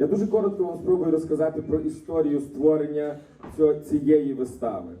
Я дуже коротко вам спробую розказати про історію створення цієї вистави.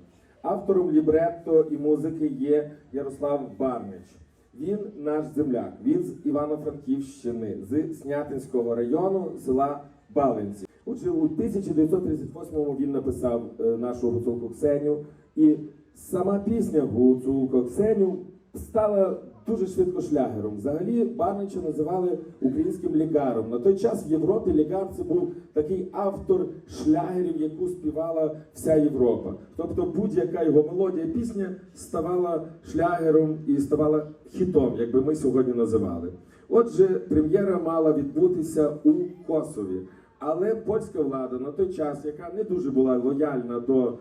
Автором лібретто і музики є Ярослав Барнич. Він наш земляк. Він з Івано-Франківщини, з Снятинського району села Балинці. Отже, у 1938-му він написав е, нашу гуцулку Ксеню, і сама пісня Гуцулко Ксеню стала дуже швидко шлягером. Взагалі Барнича називали українським лігаром. На той час в Європі лігар це був такий автор шлягерів, яку співала вся Європа. Тобто будь-яка його мелодія пісня ставала шлягером і ставала хітом, як би ми сьогодні називали. Отже, прем'єра мала відбутися у Косові. Але польська влада на той час, яка не дуже була лояльна до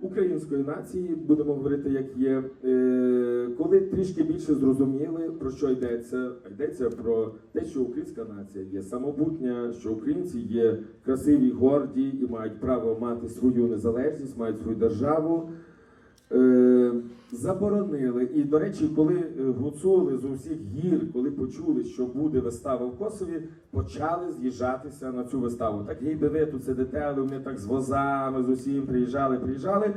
української нації, будемо говорити, як є, е, коли трішки більше зрозуміли, про що йдеться, йдеться про те, що українська нація є самобутня, що українці є красиві, горді і мають право мати свою незалежність, мають свою державу. Заборонили. І, до речі, коли е, гуцули з усіх гір, коли почули, що буде вистава в Косові, почали з'їжджатися на цю виставу. Так гей би тут сидите, але вони так з возами, з усім приїжджали, приїжджали.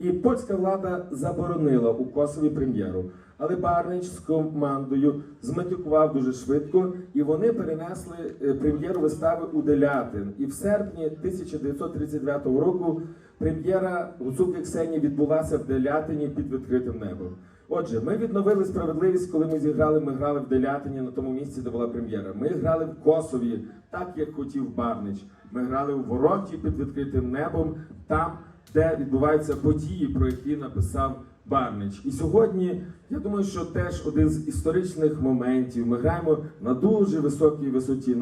І польська влада заборонила у Косові прем'єру. Але Барнич з командою зматюкував дуже швидко, і вони перенесли е, прем'єру вистави у Делятин. І в серпні 1939 року прем'єра гуцулки Ксенії відбулася в Делятині під відкритим небом. Отже, ми відновили справедливість, коли ми зіграли. Ми грали в Делятині на тому місці, де була прем'єра. Ми грали в Косові, так як хотів Барнич. Ми грали у вороті під відкритим небом, там, де відбуваються події, про які написав Барнич. І сьогодні я думаю, що теж один з історичних моментів. Ми граємо на дуже високій висоті.